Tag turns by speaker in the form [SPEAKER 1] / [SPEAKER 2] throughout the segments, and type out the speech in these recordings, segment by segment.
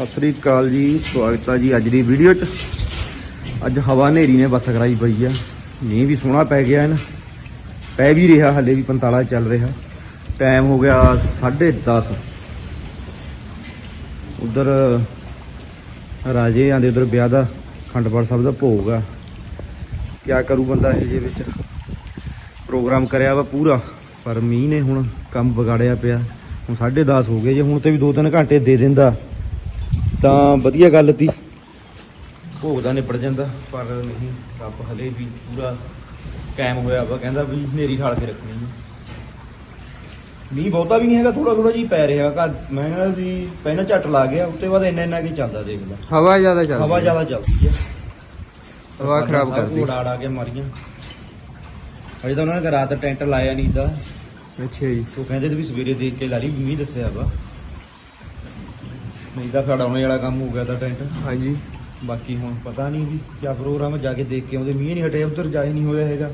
[SPEAKER 1] ਸਤਿ ਸ੍ਰੀ ਅਕਾਲ ਜੀ, ਸਵਾਗਤ ਹੈ ਜੀ ਅੱਜ ਦੀ ਵੀਡੀਓ 'ਚ। ਅੱਜ ਹਵਾ ਹਨੇਰੀ ਨੇ ਬਸ ਕਰਾਈ ਪਈ ਆ। ਮੀਂਹ ਵੀ ਸੋਹਣਾ ਪੈ ਗਿਆ ਹਨ ਪੈ ਵੀ ਰਿਹਾ ਹਲੇ ਵੀ 45 ਚੱਲ ਰਿਹਾ। ਟਾਈਮ ਹੋ ਗਿਆ 10:30 ਉਧਰ ਰਾਜੇ ਆਂਦੇ ਉਧਰ ਵਿਆਹ ਦਾ ਖੰਡਪੜ ਸਾਹਿਬ ਦਾ ਭੋਗ ਆ। ਕਿਆ ਕਰੂ ਬੰਦਾ ਇਹ ਜੇ ਵਿੱਚ? ਪ੍ਰੋਗਰਾਮ ਕਰਿਆ ਵਾ ਪੂਰਾ, ਪਰ ਮੀਂਹ ਨੇ ਹੁਣ ਕੰਮ ਵਿਗਾੜਿਆ ਪਿਆ। ਹੁਣ 10:30 ਹੋ ਗਏ ਜੇ, ਹੁਣ ਤੇ ਵੀ 2-3 ਘੰਟੇ ਦੇ ਦਿੰਦਾ। ਤਾਂ ਵਧੀਆ ਗੱਲ ਤੀ। ਭੋਗ ਦਾ ਨਿਪਟ ਜਾਂਦਾ ਪਰ ਨਹੀਂ ਰੱਬ ਹਲੇ ਵੀ ਪੂਰਾ ਕਾਇਮ ਹੋਇਆ ਵਾ ਕਹਿੰਦਾ ਵੀ ਹਨੇਰੀ ਠਾਲ ਕੇ ਰੱਖਣੀ ਹੈ ਮੀਂਹ ਬਹੁਤਾ ਵੀ ਨਹੀਂ ਹੈਗਾ ਥੋੜਾ ਥੋੜਾ ਜੀ ਪੈ ਰਿਹਾ ਘਰ ਮੈਂ ਕਿਹਾ ਵੀ ਪਹਿਲਾਂ ਝੱਟ ਲਾ ਗਿਆ ਉਸ ਤੋਂ ਬਾਅਦ ਇੰਨਾ ਇੰਨਾ ਕੀ ਚੱਲਦਾ ਦੇਖ ਲੈ।
[SPEAKER 2] ਹਵਾ ਜ਼ਿਆਦਾ ਚੱਲਦੀ
[SPEAKER 1] ਹਵਾ। ਜ਼ਿਆਦਾ ਚੱਲਦੀ ਹੈ
[SPEAKER 2] ਹਵਾ ਖਰਾਬ ਕਰਦੀ
[SPEAKER 1] ਉਡਾ ਉਡਾ ਕੇ ਮਾਰੀਆਂ। ਅਜੇ ਤਾਂ ਉਹਨਾਂ ਨੇ ਰਾਤ ਟੈਂਟ ਲਾਇਆ ਨਹੀਂ ਤਾਂ।
[SPEAKER 2] ਅੱਛਾ ਜੀ।
[SPEAKER 1] ਉਹ ਕਹਿੰਦੇ ਤੇ ਵੀ ਸਵੇਰੇ ਦੇਖ ਕੇ ਲਾਰੀ ਵੀ ਮੀਂਹ ਦੱਸਿਆ ਵਾ। ਨਹੀਂ ਤਾਂ ਸਾਡਾ ਆਉਣੇ ਵਾਲਾ ਕੰਮ ਹੋ ਗਿਆ ਤਾਂ ਟੈਂਟ।
[SPEAKER 2] ਹਾਂਜੀ।
[SPEAKER 1] ਬਾਕੀ ਹੁਣ ਪਤਾ ਨਹੀਂ ਵੀ ਕਿਆ ਪ੍ਰੋਗਰਾਮ ਜਾ ਕੇ ਦੇਖ ਕੇ ਆਉਂਦੇ। ਮੀਂਹ ਨਹੀਂ ਹਟਿਆ ਉਧਰ ਜਾ ਹੀ ਨਹੀਂ ਹੋਇਆ ਹੈਗਾ।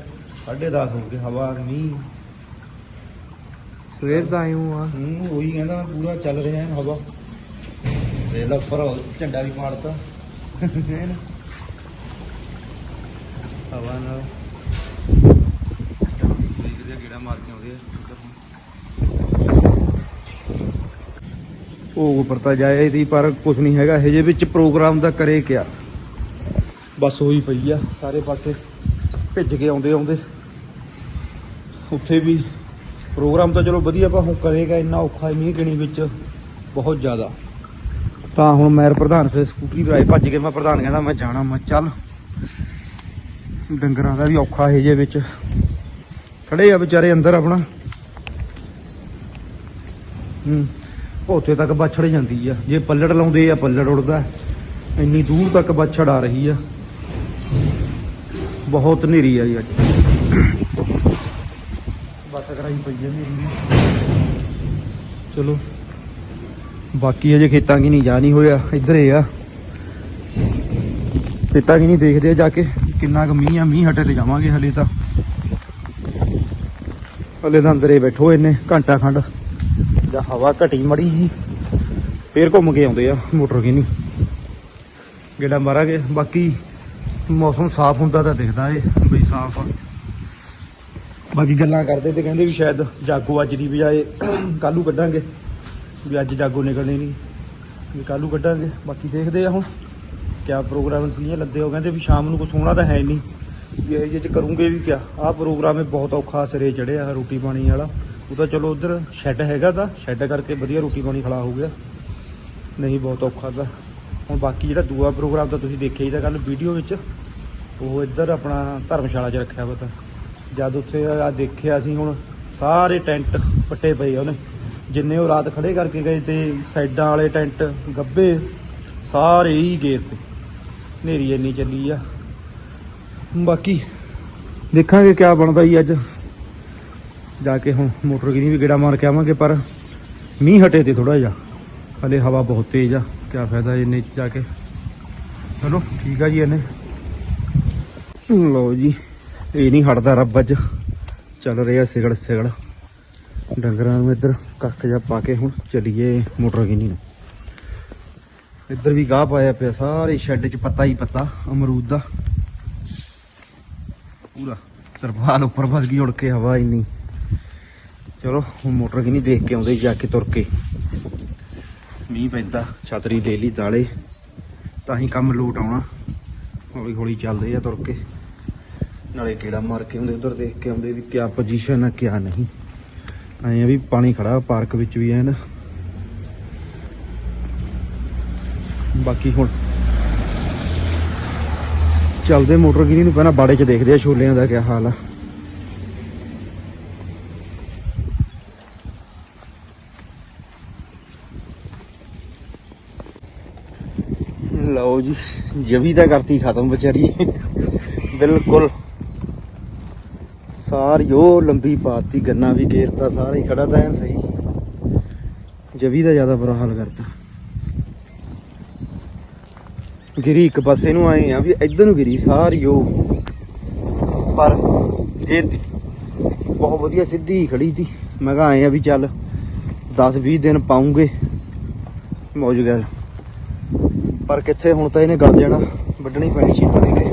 [SPEAKER 1] 10:30 ਹੋ ਗਏ ਹਵਾ ਮੀਂਹ।
[SPEAKER 2] ਸਵੇਰ ਦਾ ਹੂੰ ਆ।
[SPEAKER 1] ਹੂੰ ਉਹੀ ਕਹਿੰਦਾ ਪੂਰਾ ਚੱਲ ਰਿਹਾ ਹੈ ਹਵਾ। ਤੇ ਲਾ ਉੱਪਰ ਝੰਡਾ ਵੀ ਮਾਰਤਾ। ਹਵਾ ਨਾਲ। ਦੇਖਦੇ ਗੇੜਾ ਮਾਰ ਕੇ ਆਉਂਦੇ ਆ। ਉਹ ਉੱਪਰ ਤਾਂ ਜਾਇਆ ਸੀ, ਪਰ ਕੁਝ ਨਹੀਂ ਹੈਗਾ। ਇਹ ਜੇ ਵਿੱਚ ਪ੍ਰੋਗਰਾਮ ਦਾ ਕਰੇ ਕਿਆ। ਬਸ ਹੋਈ ਪਈ ਆ, ਸਾਰੇ ਪਾਸੇ ਭਿੱਜ ਕੇ ਆਉਂਦੇ ਆਉਂਦੇ। ਉੱਥੇ ਵੀ ਪ੍ਰੋਗਰਾਮ ਤਾਂ ਚਲੋ ਵਧੀਆ, ਪਰ ਹੁਣ ਕਰੇਗਾ ਇੰਨਾ ਔਖਾ ਮੀਂਹ ਗਿਣੀ ਵਿੱਚ, ਬਹੁਤ ਜ਼ਿਆਦਾ। ਤਾਂ ਹੁਣ ਮੈਂ ਪ੍ਰਧਾਨ ਫਿਰ ਸਕੂਟਰੀ ਤੇ ਭੱਜ ਕੇ ਮੈਂ ਪ੍ਰਧਾਨ ਕਹਿੰਦਾ, ਮੈਂ ਜਾਣਾ, ਮੈਂ ਚੱਲ। ਡੰਗਰਾਂ ਦਾ ਵੀ ਔਖਾ ਹੈ ਜੇ ਵਿੱਚ। ਖੜੇ ਆ ਵਿਚਾਰੇ ਅੰਦਰ ਆਪਣਾ। ਹੂੰ। ਉੱਥੇ ਤੱਕ ਬੱਛੜ ਜਾਂਦੀ ਆ। ਜੇ ਪੱਲੜ ਲਾਉਂਦੇ ਆ, ਪੱਲੜ ਉੜਦਾ ਇੰਨੀ ਦੂਰ ਤੱਕ ਬੱਛੜ ਆ ਰਹੀ ਆ। ਬਹੁਤ ਹਨੇਰੀ ਆ ਜੀ ਅੱਜ। ਬੱਸ ਕਰਾਈ ਪਈ ਆ ਮੇਰੀ ਚਲੋ। ਬਾਕੀ ਅਜੇ ਖੇਤਾਂ ਕੀ ਨਹੀਂ, ਜਾ ਨਹੀਂ ਹੋਇਆ। ਇੱਧਰ ਹੀ ਆ। ਖੇਤਾਂ ਕੀ ਨਹੀਂ ਦੇਖਦੇ ਆ ਜਾ ਕੇ। ਕਿੰਨਾ ਕੁ ਮੀਂਹ ਆ, ਮੀਂਹ ਹਟੇ ਤੇ ਜਾਵਾਂਗੇ ਹਲੇ ਤਾਂ। ਹਲੇ ਤਾਂ ਅੰਦਰੇ ਬੈਠੋ ਇੰਨੇ ਘੰਟਾ ਖੰਡ। ਜਾਂ ਹਵਾ ਘਟੀ ਮੜੀ ਜੀ, ਫੇਰ ਘੁੰਮ ਕੇ ਆਉਂਦੇ ਆ, ਮੋਟਰ ਕੀ ਨਹੀਂ ਗੇੜਾ ਮਾਰਾਂਗੇ, ਬਾਕੀ ਮੌਸਮ ਸਾਫ਼ ਹੁੰਦਾ ਤਾਂ ਦਿਖਦਾ ਏ, ਬਈ ਸਾਫ਼ ਬਾਕੀ ਗੱਲਾਂ ਕਰਦੇ ਤੇ ਕਹਿੰਦੇ ਵੀ ਸ਼ਾਇਦ ਜਾਗੋ ਅੱਜ ਦੀ ਬਜਾਏ ਕੱਲੂ ਕੱਢਾਂਗੇ, ਵੀ ਅੱਜ ਜਾਗੋ ਨਿਕਲਣੀ ਨਹੀਂ। ਵੀ ਕੱਲੂ ਕੱਢਾਂਗੇ, ਬਾਕੀ ਦੇਖਦੇ ਆ ਹੁਣ, ਕਿਆ ਪ੍ਰੋਗਰਾਮ ਸੀ ਲੱਦੇ ਹੋ ਕਹਿੰਦੇ ਵੀ ਸ਼ਾਮ ਨੂੰ ਕੁਛ ਸੋਹਣਾ ਤਾਂ ਹੈ ਨਹੀਂ। ਵੀ ਇਹ ਜੇ ਚ ਕਰੂੰਗੇ ਵੀ ਕਿਆ। ਆਹ ਪ੍ਰੋਗਰਾਮ ਇਹ ਬਹੁਤ ਔਖਾ ਸਿਰੇ ਚੜਿਆ ਰੋਟੀ ਪਾਣੀ ਵਾਲਾ। ਉਹ ਤਾਂ ਚਲੋ ਉਧਰ ਸ਼ੈੱਡ ਹੈਗਾ ਤਾਂ ਸ਼ੈੱਡ ਕਰਕੇ ਵਧੀਆ ਰੋਟੀ ਪਾਣੀ ਖਲਾ ਹੋ ਗਿਆ। ਨਹੀਂ, ਬਹੁਤ ਔਖਾ ਤਾਂ। ਹੁਣ ਬਾਕੀ ਜਿਹੜਾ ਦੂਆ ਪ੍ਰੋਗਰਾਮ ਤਾਂ ਤੁਸੀਂ ਦੇਖਿਆ ਹੀ ਤਾਂ ਕੱਲ ਵੀਡੀਓ ਵਿੱਚ, ਉਹ ਇੱਧਰ ਆਪਣਾ ਧਰਮਸ਼ਾਲਾ 'ਚ ਰੱਖਿਆ ਵਾ ਤਾਂ। ਜਦ ਉੱਥੇ ਆ ਦੇਖਿਆ ਅਸੀਂ ਹੁਣ ਸਾਰੇ ਟੈਂਟ ਪੱਟੇ ਪਏ ਆ ਉਹਨੇ। ਜਿੰਨੇ ਉਹ ਰਾਤ ਖੜੇ ਕਰਕੇ ਗਏ ਤੇ ਸਾਈਡਾਂ ਵਾਲੇ ਟੈਂਟ ਗੱਬੇ, ਸਾਰੇ ਹੀ ਗੇਰ ਤੇ ਹਨੇਰੀ ਇੰਨੀ ਚੱਲੀ ਆ। ਬਾਕੀ ਦੇਖਾਂਗੇ ਕਿਆ ਬਣਦਾ ਜੀ ਅੱਜ। ਜਾ ਕੇ ਹੁਣ ਮੋਟਰ ਗਿਰੀ ਵੀ ਗੇੜਾ ਮਾਰ ਕੇ ਆਵਾਂਗੇ, ਪਰ ਮੀਂਹ ਹਟੇ ਤੇ ਥੋੜਾ ਜਿਹਾ। ਹਲੇ ਹਵਾ ਬਹੁਤ ਤੇਜ਼ ਆ, ਕਿਆ ਫਾਇਦਾ ਇੰਨੇ 'ਚ ਜਾ ਕੇ। ਚਲੋ, ਠੀਕ ਆ ਜੀ ਇਹਨੇ। ਲਓ ਜੀ, ਇਹ ਨਹੀਂ ਹਟਦਾ ਰੱਬ ਅੱਜ। ਚੱਲ ਰਿਹਾ ਸਿਗੜ ਸਿਗੜ। ਡੰਗਰਾਂ ਨੂੰ ਇੱਧਰ ਕੱਖ ਜਾ ਪਾ ਕੇ ਹੁਣ ਚਲੀਏ ਮੋਟਰ ਗਿਨੀ ਨੂੰ। ਇੱਧਰ ਵੀ ਗਾਹ ਪਾਇਆ ਪਿਆ, ਸਾਰੇ ਸ਼ੈੱਡ 'ਚ ਪੱਤਾ ਹੀ ਪੱਤਾ, ਅਮਰੂਦ ਦਾ। ਪੂਰਾ, ਤਰਪਾਲ ਉੱਪਰ ਫਸ ਗਈ, ਉੜ ਕੇ ਹਵਾ ਇੰਨੀ। ਚਲੋ, ਹੁਣ ਮੋਟਰ ਗਿਨੀ ਦੇਖ ਕੇ ਆਉਂਦੇ ਜਾ ਕੇ ਤੁਰ ਕੇ। ਮੀਂਹ ਪੈਂਦਾ, ਛਤਰੀ ਲੈ ਲਈ ਤਾਲੇ ਤਾਂ ਹੀ ਕੰਮ ਲੋਟ ਆਉਣਾ। ਹੌਲੀ ਹੌਲੀ ਚੱਲਦੇ ਆ ਤੁਰ ਕੇ। ਨਾਲੇ ਕਿਹੜਾ ਮਾਰ ਕੇ ਆਉਂਦੇ, ਉਧਰ ਦੇਖ ਕੇ ਆਉਂਦੇ ਵੀ ਕਿਆ ਪੋਜੀਸ਼ਨ ਆ, ਕਿਆ ਨਹੀਂ। ਐਂ ਆ ਵੀ ਪਾਣੀ ਖੜਾ, ਪਾਰਕ ਵਿੱਚ ਵੀ ਐਨ। ਬਾਕੀ ਹੁਣ ਚੱਲਦੇ ਮੋਟਰ ਗਿਰੀ ਨੂੰ ਪਹਿਲਾਂ ਬਾੜੇ 'ਚ ਦੇਖਦੇ ਆ ਛੋਲਿਆਂ ਦਾ ਕਿਆ ਹਾਲ ਆ। ਲਓ ਜੀ, ਜਵੀ ਤਾਂ ਕਰਤੀ ਖਤਮ ਵਿਚਾਰੀ। ਬਿਲਕੁਲ। ਸਾਰੀ ਉਹ ਲੰਬੀ ਪਾਤੀ, ਗੰਨਾ ਵੀ ਗੇਰਤਾ ਸਾਰਾ ਹੀ ਖੜਾ ਤਾਂ ਐਨ ਸਹੀ। ਜਵੀ ਦਾ ਜ਼ਿਆਦਾ ਬੁਰਾ ਹਾਲ ਕਰਤਾ। ਗਿਰੀ ਇੱਕ ਪਾਸੇ ਨੂੰ ਆਏ ਆ ਵੀ ਇੱਧਰ ਨੂੰ ਗਿਰੀ ਸਾਰੀ ਉਹ। ਪਰ ਗੇਰਤੀ ਬਹੁਤ ਵਧੀਆ ਸਿੱਧੀ ਖੜੀ ਤੀ। ਮੈਂ ਕਿਹਾ ਆਏ ਆ ਵੀ ਚੱਲ 10 20 ਦਿਨ ਪਾਉਂਗੇ। ਮੌਜ ਗੱਲ। ਪਰ ਕਿੱਥੇ ਹੁਣ ਤਾਂ ਇਹਨੇ ਗਲ ਜਾਣਾ, ਵੱਢਣੀ ਪੈਣੀ ਛੇਤੀ ਦੇ ਕੇ।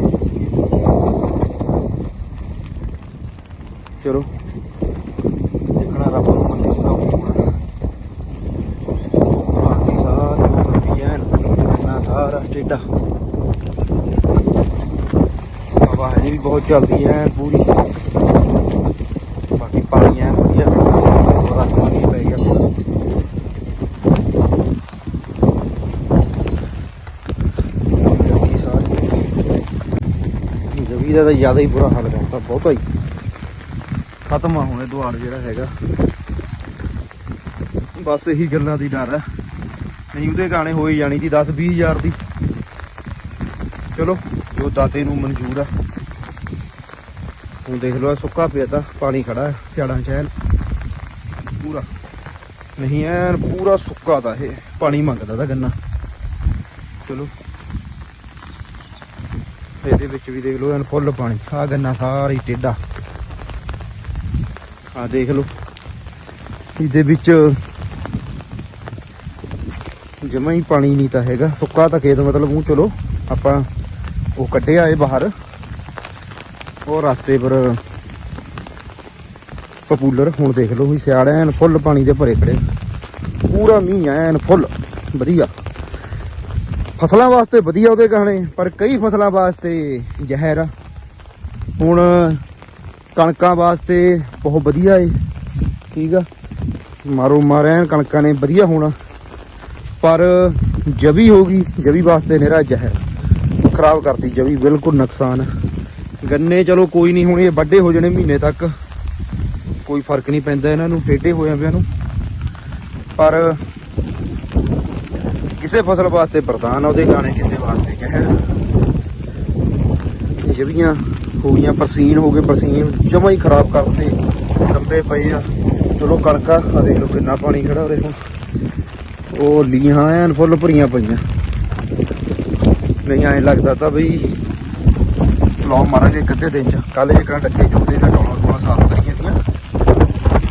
[SPEAKER 1] ਚਲੋ। ਦੇਖਣਾ ਰੱਬ ਨੂੰ ਮੰਨਣਾ ਹੋਊਗਾ। ਬਾਕੀ ਸਾਰਾ ਵਧੀਆ ਨਾ ਸਾਰਾ ਟੇਡਾ। ਹਵਾ ਹਜੇ ਵੀ ਬਹੁਤ ਚੱਲਦੀ ਹੈ ਪੂਰੀ ਬਾਕੀ ਪਾਣੀ ਹੈ ਵਧੀਆ ਥੋੜਾ ਪਾਣੀ ਪੈ ਗਿਆ ਪੂਰਾ ਬਾਕੀ ਸਾਰੀ ਜਵੀ ਤਾਂ ਜ਼ਿਆਦਾ ਹੀ ਬੁਰਾ ਹਾਲ ਕਰਤਾ, ਬਹੁਤਾ ਹੀ ਖਤਮ ਆ ਹੁਣੇ ਦੁਆਰ ਜਿਹੜਾ ਹੈਗਾ। ਬਸ ਇਹੀ ਗੱਲਾਂ ਦੀ ਡਰ ਹੈ ਨਹੀਂ, ਉਹਦੇ ਗਾਣੇ ਹੋਈ ਜਾਣੀ ਸੀ 10 20 ਹਜ਼ਾਰ ਦੀ। ਚਲੋ, ਜੋ ਦਾਤੇ ਨੂੰ ਮਨਜ਼ੂਰ ਆ। ਹੁਣ ਦੇਖ ਲਓ ਸੁੱਕਾ ਪਿਆ ਤਾਂ ਪਾਣੀ ਖੜਾ ਹੈ ਸਿਆੜਾਂ ਚ ਪੂਰਾ। ਨਹੀਂ, ਐਨ ਪੂਰਾ ਸੁੱਕਾ ਤਾਂ ਇਹ, ਪਾਣੀ ਮੰਗਦਾ ਤਾਂ ਗੰਨਾ। ਚਲੋ। ਇਹਦੇ ਵਿੱਚ ਵੀ ਦੇਖ ਲਓ ਐਨ ਫੁੱਲ ਪਾਣੀ। ਆ ਗੰਨਾ ਸਾਰੀ ਟੇਡਾ ਆ ਦੇਖ ਲਓ। ਇਹਦੇ ਵਿੱਚ ਜਮਾ ਹੀ ਪਾਣੀ ਨਹੀਂ ਤਾਂ ਹੈਗਾ। ਸੁੱਕਾ ਤਾਂ ਖੇਤ ਮਤਲਬ ਉਹ ਚਲੋ, ਆਪਾਂ ਉਹ ਕੱਢਿਆ ਏ ਬਾਹਰ। ਉਹ ਰਸਤੇ ਪਰ ਪਪੂਲਰ ਹੁਣ ਦੇਖ ਲਓ ਵੀ ਸਿਆੜ ਐਨ ਫੁੱਲ ਪਾਣੀ ਦੇ ਭਰੇ ਖੜੇ। ਪੂਰਾ ਮੀਂਹ ਐਨ ਫੁੱਲ। ਵਧੀਆ। ਫਸਲਾਂ ਵਾਸਤੇ ਵਧੀਆ ਉਹਦੇ ਗਾਣੇ, ਪਰ ਕਈ ਫਸਲਾਂ ਵਾਸਤੇ ਜ਼ਹਿਰ ਆ। ਹੁਣ ਕਣਕਾਂ ਵਾਸਤੇ ਬਹੁਤ ਵਧੀਆ ਏ, ਠੀਕ ਆ। ਮਾਰੋ ਮਾਰਿਆ ਕਣਕਾਂ ਨੇ ਵਧੀਆ ਹੋਣਾ। ਪਰ ਜਵੀ ਹੋ ਗਈ, ਜਵੀ ਵਾਸਤੇ ਨੇਰਾ ਜ਼ਹਿਰ। ਖਰਾਬ ਕਰਤੀ ਜਵੀ, ਬਿਲਕੁਲ ਨੁਕਸਾਨ। ਗੰਨੇ ਚਲੋ ਕੋਈ ਨਹੀਂ, ਹੁਣ ਇਹ ਵੱਡੇ ਹੋ ਜਾਣੇ ਮਹੀਨੇ ਤੱਕ। ਕੋਈ ਫ਼ਰਕ ਨਹੀਂ ਪੈਂਦਾ ਇਹਨਾਂ ਨੂੰ, ਟੇਢੇ ਹੋਇਆਂ ਪਿਆ ਨੂੰ। ਪਰ ਕਿਸੇ ਫਸਲ ਵਾਸਤੇ ਵਰਦਾਨ ਉਹਦੇ ਗਾਣੇ ਕਿਸੇ ਵਾਸਤੇ ਕਹਿਰ ਜਵੀਆਂ ਹੋ ਗਈਆਂ ਪਰਸੀਨ ਹੋ ਗਏ ਪਰਸੀਨ ਜਮਾ ਹੀ ਖਰਾਬ ਕਰਤੇ ਲੰਬੇ ਪਏ ਆ। ਚਲੋ ਕਣਕਾਂ ਆ ਦੇਖ ਲਓ ਕਿੰਨਾ ਪਾਣੀ ਖੜਾ ਉਰੇ ਹੁਣ ਉਹ ਲੀਹਾਂ ਐਨ ਫੁੱਲ ਭਰੀਆਂ ਪਈਆਂ। ਨਹੀਂ, ਐਂ ਲੱਗਦਾ ਤਾਂ ਬਈ ਲੋ ਮਾਰਾਂਗੇ ਇੱਕ ਅੱਧੇ ਦਿਨ ਚ ਕੱਲ ਜਿਹੜਾ ਡੱਕੇ ਚੁੱਕਦੇ ਤਾਂ ਡੋਲਾ ਡੋਲਾ ਸਾਫ਼ ਕਰੀਆਂ ਦੀਆਂ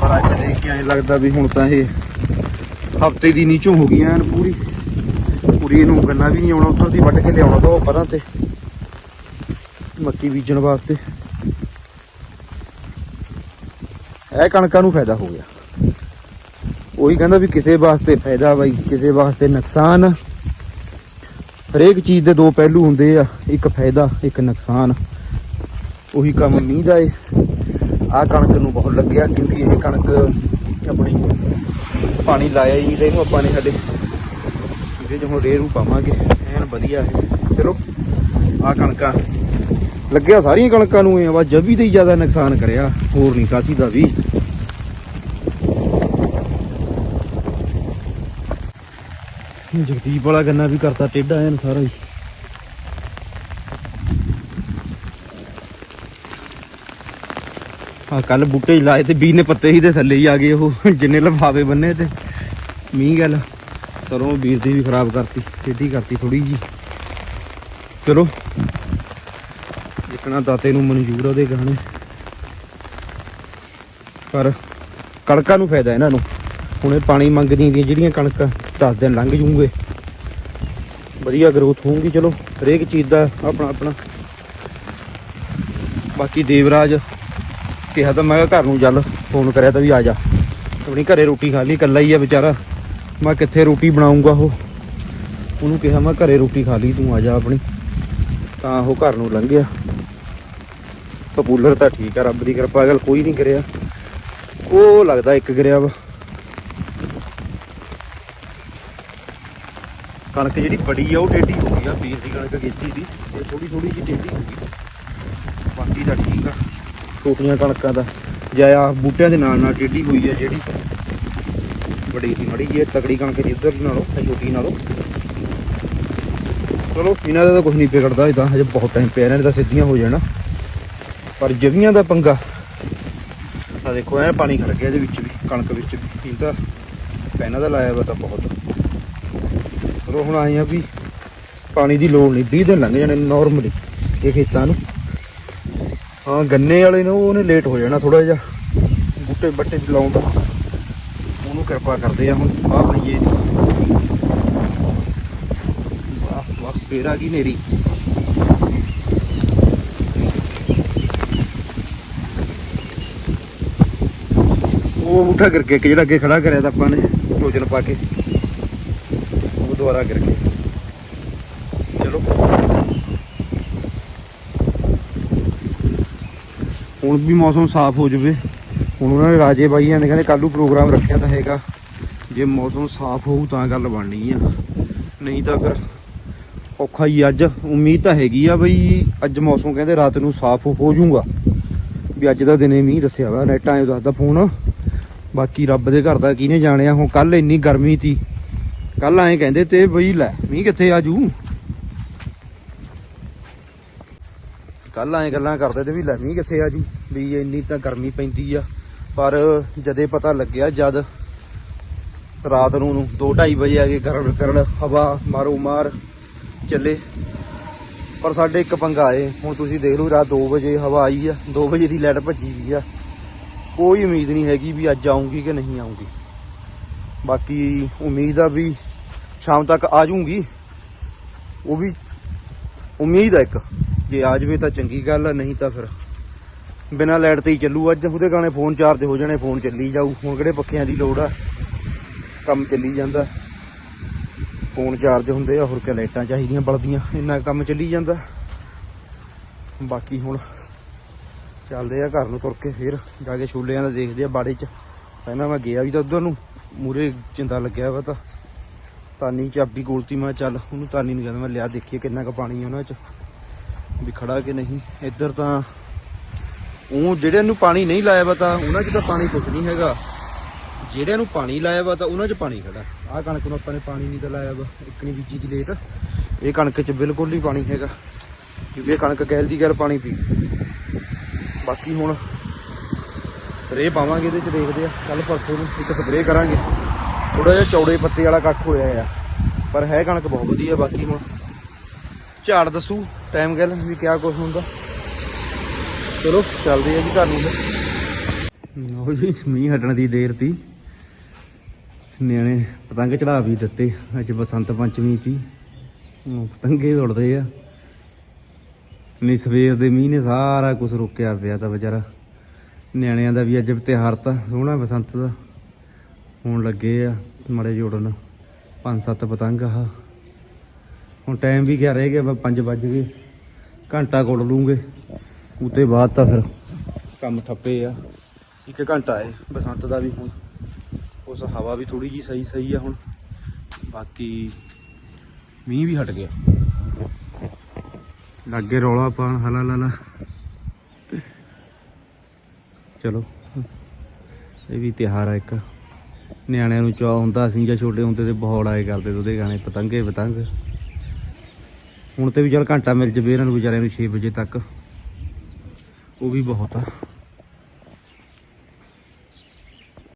[SPEAKER 1] ਪਰ ਅੱਜ ਦੇਖ ਕੇ ਐਂ ਲੱਗਦਾ ਵੀ ਹੁਣ ਤਾਂ ਇਹ ਹਫ਼ਤੇ ਦੀ ਨੀਚੋਂ ਹੋ ਗਈਆਂ ਐਨ ਪੂਰੀ। ਪੂਰੀ ਇਹਨੂੰ ਗੰਨਾ ਵੀ ਨਹੀਂ ਆਉਣਾ ਉੱਧਰ ਦੀ, ਵੱਢ ਕੇ ਲਿਆਉਣਾ ਤਾਂ ਪਰਾਂ ਤੇ। ਮੱਕੀ ਬੀਜਣ ਵਾਸਤੇ। ਇਹ ਕਣਕਾਂ ਨੂੰ ਫਾਇਦਾ ਹੋ ਗਿਆ। ਉਹੀ ਕਹਿੰਦਾ ਵੀ ਕਿਸੇ ਵਾਸਤੇ ਫਾਇਦਾ ਬਾਈ, ਕਿਸੇ ਵਾਸਤੇ ਨੁਕਸਾਨ। ਹਰੇਕ ਚੀਜ਼ ਦੇ ਦੋ ਪਹਿਲੂ ਹੁੰਦੇ ਆ, ਇੱਕ ਫਾਇਦਾ, ਇੱਕ ਨੁਕਸਾਨ। ਉਹੀ ਕੰਮ ਮੀਂਹ ਦਾ ਏ। ਆ ਕਣਕ ਨੂੰ ਬਹੁਤ ਲੱਗਿਆ, ਕਿਉਂਕਿ ਇਹ ਕਣਕ ਆਪਣੀ ਪਾਣੀ ਲਾਇਆ ਹੀ ਇਹਨੂੰ ਆਪਾਂ ਨੇ ਸਾਡੇ ਇਹਦੇ ਚ ਹੁਣ ਰੇਰੂ ਪਾਵਾਂਗੇ, ਐਨ ਵਧੀਆ ਹੈ। ਚਲੋ ਆ ਕਣਕਾਂ, ਲੱਗਿਆ ਸਾਰੀਆਂ ਕਣਕਾਂ ਨੂੰ ਇਹ ਆਵਾ ਜਵੀ ਤੇ ਹੀ ਜ਼ਿਆਦਾ ਨੁਕਸਾਨ ਕਰਿਆ, ਹੋਰ ਨਹੀਂ ਕਾਸੀ ਦਾ ਵੀ। ਜਗਦੀਪ ਵਾਲਾ ਗੰਨਾ ਵੀ ਕਰਤਾ, ਟੇਢਾ ਐਨ ਸਾਰਾ ਹੀ। ਆ ਕੱਲ ਬੂਟੇ ਲਾਏ ਤੇ ਬੀ ਨੇ ਪੱਤੇ ਹੀ ਤੇ ਥੱਲੇ ਹੀ ਆ ਗਏ ਉਹ, ਜਿੰਨੇ ਲਫਾਵੇ ਬੰਨੇ ਤੇ। ਮੀਂਹ ਗੱਲ। ਸਰੋਂ ਵੀਰ ਦੀ ਵੀ ਖਰਾਬ ਕਰਤੀ, ਟੇਢੀ ਕਰਤੀ ਥੋੜੀ ਜੀ ਚਲੋ ਜਿੱਕਣਾ ਦਾਤੇ ਨੂੰ ਮਨਜ਼ੂਰ ਉਹਦੇ ਗਾਣੇ। ਪਰ ਕਣਕਾਂ ਨੂੰ ਫਾਇਦਾ ਇਹਨਾਂ ਨੂੰ। ਹੁਣੇ ਪਾਣੀ ਮੰਗਦੀਆਂ ਦੀਆਂ ਜਿਹੜੀਆਂ ਕਣਕਾਂ 10 ਦਿਨ ਲੰਘ ਜੂਗੇ। ਵਧੀਆ ਗਰੋਥ ਹੋਊਗੀ, ਚਲੋ, ਹਰੇਕ ਚੀਜ਼ ਦਾ ਆਪਣਾ ਆਪਣਾ। ਬਾਕੀ ਦੇਵਰਾਜ, ਕਿਹਾ ਤਾਂ ਮੈਂ ਕਿਹਾ ਘਰ ਨੂੰ ਚੱਲ ਫੋਨ ਕਰਿਆ ਤਾਂ ਵੀ ਆ ਜਾ। ਆਪਣੀ ਘਰੇ ਰੋਟੀ ਖਾ ਲਈ, ਇਕੱਲਾ ਹੀ ਆ ਵਿਚਾਰਾ। ਮੈਂ ਕਿੱਥੇ ਰੋਟੀ ਬਣਾਉਂਗਾ ਉਹ? ਉਹਨੂੰ ਕਿਹਾ ਮੈਂ ਘਰੇ ਰੋਟੀ ਖਾ ਲਈ, ਤੂੰ ਆ ਜਾ ਆਪਣੀ। ਤਾਂ ਉਹ ਘਰ ਨੂੰ ਲੰਘ ਗਿਆ। ਪਪੂਲਰ ਤਾਂ ਠੀਕ ਆ, ਰੱਬ ਦੀ ਕਿਰਪਾ ਗੱਲ ਕੋਈ ਨਹੀਂ ਕਰਿਆ ਉਹ ਲੱਗਦਾ ਇੱਕ ਗਿਰਿਆ ਵਾ। ਕਣਕ ਜਿਹੜੀ ਬੜੀ ਆ, ਉਹ ਟੇਢੀ ਹੋ ਗਈ ਆ ਪੀਰ ਦੀ ਕਣਕ ਕੀਤੀ ਦੀ ਇਹ ਥੋੜੀ ਥੋੜੀ ਜਿਹੀ ਟੇਢੀ ਹੋ ਗਈ। ਬਾਕੀ ਤਾਂ ਠੀਕ ਆ। ਛੋਟੀਆਂ ਕਣਕਾਂ ਦਾ, ਜਾਂ ਆ ਬੂਟਿਆਂ ਦੇ ਨਾਲ ਨਾਲ ਟੇਢੀ ਹੋਈ ਆ ਜਿਹੜੀ। ਬੜੀ ਦੀ ਮੜੀ ਜੀ ਤਕੜੀ ਕਣਕ ਦੀ ਉਧਰ ਨਾਲੋਂ, ਇਹ ਛੋਟੀ ਨਾਲੋਂ। ਚਲੋ, ਇਹਨਾਂ ਦਾ ਤਾਂ ਕੁਝ ਨਹੀਂ ਵਿਗੜਦਾ ਇਹ ਤਾਂ, ਹਜੇ ਬਹੁਤ ਟਾਈਮ ਪਿਆ, ਇਹਨਾਂ ਨੇ ਤਾਂ ਸਿੱਧੀਆਂ ਹੋ ਜਾਣਾ। ਪਰ ਜਵੀਆਂ ਦਾ ਪੰਗਾ ਆ ਦੇਖੋ ਐ ਪਾਣੀ ਖੜ ਗਿਆ ਇਹਦੇ ਵਿੱਚ ਵੀ, ਕਣਕ ਵਿੱਚ ਵੀ। ਇਹ ਤਾਂ ਪੈਨਾ ਦਾ ਲਾਇਆ ਵਾ ਤਾਂ ਬਹੁਤ। ਚਲੋ, ਹੁਣ ਆਏ ਆ ਵੀ ਪਾਣੀ ਦੀ ਲੋੜ ਨਹੀਂ 20 ਦਿਨ ਲੰਘ ਜਾਣੇ ਨਾਰਮਲੀ ਇਹ ਖੇਤਾਂ ਨੂੰ। ਹਾਂ, ਗੰਨੇ ਵਾਲੇ ਨੂੰ ਉਹਨੇ ਲੇਟ ਹੋ ਜਾਣਾ ਥੋੜਾ ਜਿਹਾ ਬੂਟੇ ਬੱਟੇ ਲਾਉਣ ਦਾ ਉਹਨੂੰ ਕਿਰਪਾ ਕਰਦੇ ਆ ਹੁਣ ਆਹ ਭਈਏ ਦੀ ਫੇਰ ਆ ਗਈ ਨੇਰੀ। ਉਹ ਬੂਠਾ ਕਰਕੇ ਕਿ ਜਿਹੜਾ ਅੱਗੇ ਖੜਾ ਕਰਿਆ ਤਾਂ ਆਪਾਂ ਨੇ, ਭੋਜਨ ਪਾ ਕੇ। ਉਹ ਦੁਬਾਰਾ ਕਰਕੇ ਚਲੋ। ਹੁਣ ਵੀ ਮੌਸਮ ਸਾਫ਼ ਹੋ ਜਾਵੇ। ਹੁਣ ਉਹਨਾਂ ਨੇ ਰਾਜੇ ਬਾਈਆਂ ਨੇ ਕਹਿੰਦੇ ਕੱਲੂ ਪ੍ਰੋਗਰਾਮ ਰੱਖਿਆ ਤਾਂ ਹੈਗਾ। ਜੇ ਮੌਸਮ ਸਾਫ਼ ਹੋਊ ਤਾਂ ਗੱਲ ਬਣਨੀ ਆ। ਨਹੀਂ ਤਾਂ ਫਿਰ ਔਖਾ ਹੀ ਅੱਜ ਉਮੀਦ ਤਾਂ ਹੈਗੀ ਆ ਬਈ ਅੱਜ ਮੌਸਮ ਕਹਿੰਦੇ ਰਾਤ ਨੂੰ ਸਾਫ਼ ਹੋ ਜਾਊਗਾ। ਵੀ ਅੱਜ ਦਾ ਦਿਨੇ ਮੀਂਹ ਦੱਸਿਆ ਵਾ, ਨੈਟਾਂ 'ਚ ਦੱਸਦਾ ਫੋਨ। ਬਾਕੀ ਰੱਬ ਦੇ ਘਰ ਦਾ ਕਿਹਨੇ ਜਾਣਿਆ? ਹੁਣ ਕੱਲ ਇੰਨੀ ਗਰਮੀ ਤੀ। ਕੱਲ ਐਂ ਕਹਿੰਦੇ ਤੇ ਬਈ ਲੈ, ਮੀਂਹ ਕਿੱਥੇ ਆ ਜੂ ਕੱਲ ਐਂ ਗੱਲਾਂ ਕਰਦੇ ਤੇ ਵੀ ਲੈ, ਮੀਂਹ ਕਿੱਥੇ ਜੂ ਵੀ ਇੰਨੀ ਤਾਂ ਗਰਮੀ ਪੈਂਦੀ ਆ। ਪਰ ਜਦੇ ਪਤਾ ਲੱਗਿਆ, ਜਦ ਰਾਤ ਨੂੰ 2:30 ਵਜੇ ਆ ਕੇ ਗਰੜ ਗਰੜ ਹਵਾ ਮਾਰੋ ਮਾਰ ਚੱਲੇ। ਪਰ ਸਾਡੇ ਇੱਕ ਪੰਗਾ ਆਏ, ਹੁਣ ਤੁਸੀਂ ਦੇਖ ਲਓ ਰਾਤ 2 ਵਜੇ ਹਵਾ ਆਈ ਆ 2 ਵਜੇ ਦੀ ਲਾਈਟ ਭੱਜੀ ਗਈ ਆ। ਕੋਈ ਉਮੀਦ ਨਹੀਂ ਹੈਗੀ ਵੀ ਅੱਜ ਆਉਂਗੀ ਕਿ ਨਹੀਂ ਆਉਂਗੀ ਬਾਕੀ ਉਮੀਦ ਆ ਵੀ ਸ਼ਾਮ ਤੱਕ ਆ ਜਾਊਂਗੀ। ਉਹ ਵੀ ਉਮੀਦ ਆ ਇੱਕ, ਜੇ ਆ ਜਾਵੇ ਤਾਂ ਚੰਗੀ ਗੱਲ ਆ, ਨਹੀਂ ਤਾਂ ਫਿਰ ਬਿਨਾਂ ਲਾਈਟ ਤੇ ਹੀ ਚੱਲੂ। ਅੱਜ ਉਹਦੇ ਗਾਣੇ ਫੋਨ ਚਾਰਜ ਹੋ ਜਾਣੇ ਫੋਨ ਚੱਲੀ ਜਾਊ। ਹੁਣ ਕਿਹੜੇ ਪੱਖਿਆਂ ਦੀ ਲੋੜ ਆ? ਕੰਮ ਚੱਲੀ ਜਾਂਦਾ। ਫੋਨ ਚਾਰਜ ਹੁੰਦੇ ਆ, ਹੋਰ ਕਿ ਲਾਈਟਾਂ ਚਾਹੀਦੀਆਂ, ਬਲਦੀਆਂ। ਇੰਨਾ ਕੰਮ ਚੱਲੀ ਜਾਂਦਾ। ਬਾਕੀ ਹੁਣ ਚੱਲਦੇ ਆ ਘਰ ਨੂੰ ਤੁਰ ਕੇ ਫੇਰ। ਜਾ ਕੇ ਛੋਲਿਆਂ ਦਾ ਦੇਖਦੇ ਆ ਬਾੜੇ 'ਚ। ਪਹਿਲਾਂ ਮੈਂ ਗਿਆ ਵੀ ਤਾਂ ਉਧਰ ਨੂੰ। ਮੂਰੇ ਚਿੰਦਾ ਲੱਗਿਆ ਵਾ ਤਾਂ। ਤਾਨੀ ਚਾਬੀ ਗੋਲਤੀ ਮੈਂ ਚੱਲ ਉਹਨੂੰ ਤਾਨੀ ਨੂੰ ਕਹਿੰਦਾ ਮੈਂ ਲਿਆ ਦੇਖੀਏ ਕਿੰਨਾ ਕੁ ਪਾਣੀ ਆ ਉਹਨਾਂ 'ਚ। ਵੀ ਖੜਾ ਕਿ ਨਹੀਂ। ਇੱਧਰ ਤਾਂ ਉਹ ਜਿਹੜਿਆਂ ਨੂੰ ਪਾਣੀ ਨਹੀਂ ਲਾਇਆ ਵਾ ਤਾਂ ਉਹਨਾਂ 'ਚ ਤਾਂ ਪਾਣੀ ਕੁਝ ਨਹੀਂ ਹੈਗਾ। ਜਿਹੜਿਆਂ ਨੂੰ ਪਾਣੀ ਲਾਇਆ ਵਾ ਤਾਂ ਉਹਨਾਂ 'ਚ ਪਾਣੀ ਖੜਾ। ਆਹ ਕਣਕ ਨੂੰ ਆਪਾਂ ਨੇ ਪਾਣੀ ਨਹੀਂ ਤਾਂ ਲਾਇਆ ਵਾ, ਇੱਕ ਨਹੀਂ ਬੀਜੀ ਦੀ ਲੇਟ। ਇਹ ਕਣਕ 'ਚ ਬਿਲਕੁਲ ਨਹੀਂ ਪਾਣੀ ਹੈਗਾ, ਕਿਉਂਕਿ ਇਹ ਕਣਕ ਗੈਲ ਦੀ ਗੈਲ ਪਾਣੀ ਪੀ। ਬਾਕੀ ਹੁਣ ਸਪਰੇਅ ਪਾਵਾਂਗੇ ਇਹਦੇ 'ਚ, ਦੇਖਦੇ ਆ। ਕੱਲ ਪਰਸੋਂ ਨੂੰ ਇੱਕ ਸਪਰੇਅ ਕਰਾਂਗੇ। ਥੋੜਾ ਜਿਹਾ ਚੌੜੇ ਪੱਤੇ ਵਾਲਾ ਕੱਖ ਹੋਇਆ ਆ, ਪਰ ਹੈ ਕਣਕ ਬਹੁਤ ਵਧੀਆ, ਬਾਕੀ ਹੁਣ ਝਾੜ ਦੱਸੂ ਟਾਈਮ ਗੱਲ, ਵੀ ਕਿਆ ਕੁਝ ਹੁੰਦਾ। ਚਲੋ, ਚੱਲਦੇ ਆ ਜੀ ਘਰ ਨੂੰ। ਲਓ ਜੀ, ਮੀਂਹ ਹਟਣ ਦੀ ਦੇਰ ਤੀ। ਨਿਆਣੇ ਪਤੰਗ ਚੜਾ ਵੀ ਦਿੱਤੇ। ਅੱਜ ਬਸੰਤ ਪੰਚਮੀ ਤੀ। ਹੁਣ ਪਤੰਗੇ ਉੜਦੇ ਆ। ਨਹੀਂ, ਸਵੇਰ ਦੇ ਮੀਂਹ ਨੇ ਸਾਰਾ ਕੁਝ ਰੁਕਿਆ ਪਿਆ ਤਾਂ ਵਿਚਾਰਾ। ਨਿਆਣਿਆਂ ਦਾ ਵੀ ਅੱਜ ਤਿਉਹਾਰ ਤਾਂ ਸੋਹਣਾ ਬਸੰਤ ਦਾ। ਹੋਣ ਲੱਗੇ ਆ ਮੜੇ ਜੋੜਨ ਪੰਜ ਸੱਤ ਪਤੰਗ ਆ। ਹੁਣ ਟਾਈਮ ਵੀ ਕਿਆ ਰਹਿ ਗਿਆ 5 ਵੱਜ ਗਏ। ਘੰਟਾ ਕੋਲ ਲੂੰਗੇ। ਉਤੇ ਬਾਅਦ ਤਾਂ ਫਿਰ ਕੰਮ ਠੱਪੇ ਆ। ਇੱਕ ਘੰਟਾ ਹੈ, ਬਸੰਤ ਦਾ ਵੀ ਹੁਣ। ਉਸ ਹਵਾ ਵੀ ਥੋੜੀ ਜੀ ਸਹੀ ਸਹੀ ਆ ਹੁਣ। ਬਾਕੀ ਮੀਂਹ ਵੀ ਹਟ ਗਿਆ। ਲੱਗੇ ਰੌਲਾ ਪਾਣ ਹਲਾ ਲਾ ਚਲੋ। ਇਹ ਵੀ ਤਿਹਾਰ ਆ ਇੱਕ। ਨਿਆਣਿਆਂ ਨੂੰ ਚਾਹ ਹੁੰਦਾ ਸੀ ਜਾਂ ਛੋਟੇ ਹੁੰਦੇ ਤੇ ਬਹੁਤ ਆਏ ਕਰਦੇ ਤੇ ਉਹਦੇ ਗਾਣੇ ਪਤੰਗੇ, ਪਤੰਗ। ਹੁਣ ਤੇ ਵੀ ਚਲ ਘੰਟਾ ਮਿਲ ਜਵੇ ਇਹਨਾਂ ਨੂੰ ਵਿਚਾਰਿਆਂ ਨੂੰ 6 ਵਜੇ ਤੱਕ। ਉਹ ਵੀ ਬਹੁਤ ਆ।